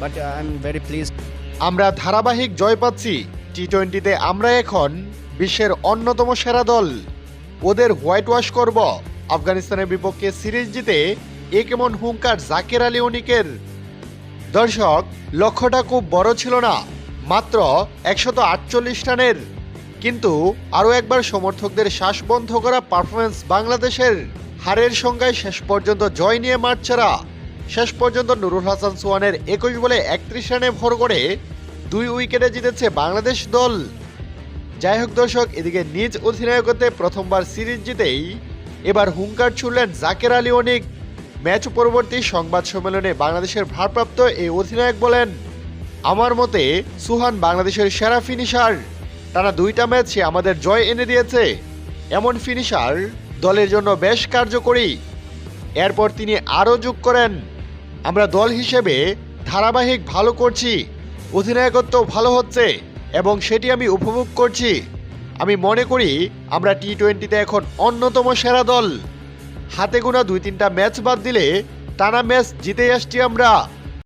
but uh. আমরা ধারাবাহিক জয় পাচ্ছি। টি টোয়েন্টিতে আমরা এখন বিশ্বের অন্যতম সেরা দল। ওদের হোয়াইট ওয়াশ করব। আফগানিস্তানের বিপক্ষে সিরিজ জিতে এ কেমন হুঙ্কার জাকের আলী অনিকের দর্শক, লক্ষ্যটা খুব বড় ছিল না। মাত্র একশত আটচল্লিশ রানের। কিন্তু আরও একবার সমর্থকদের শ্বাস বন্ধ করা পারফরমেন্স বাংলাদেশের। হারের সংখ্যায় শেষ পর্যন্ত জয় নিয়ে মাঠ ছাড়া। শেষ পর্যন্ত নুরুল হাসান সোয়ানের একুশ বলে একত্রিশ রানে ভর করে দুই উইকেটে জিতেছে বাংলাদেশ দল। যাই হোক দর্শক, এদিকে নিজ অধিনায়কত্বে প্রথমবার সিরিজ জিতেই এবার হুঙ্কার ছুড়লেন জাকের আলী অনিক। ম্যাচ পরবর্তী সংবাদ সম্মেলনে বাংলাদেশের ভারপ্রাপ্ত এই অধিনায়ক বলেন, আমার মতে সুহান বাংলাদেশের সেরা ফিনিশার। টানা দুইটা ম্যাচ সে আমাদের জয় এনে দিয়েছে। এমন ফিনিশার দলের জন্য বেশ কার্যকরী। এরপর তিনি আরও যোগ করেন। আমরা দল হিসেবে ধারাবাহিক ভালো করছি, অধিনায়কত্ব ভালো হচ্ছে এবং সেটি আমি উপভোগ করছি। আমি মনে করি আমরা টি টোয়েন্টিতে এখন অন্যতম সেরা দল। হাতে গোনা দুই তিনটা ম্যাচ বাদ দিলে টানা ম্যাচ জিতে আসছি আমরা।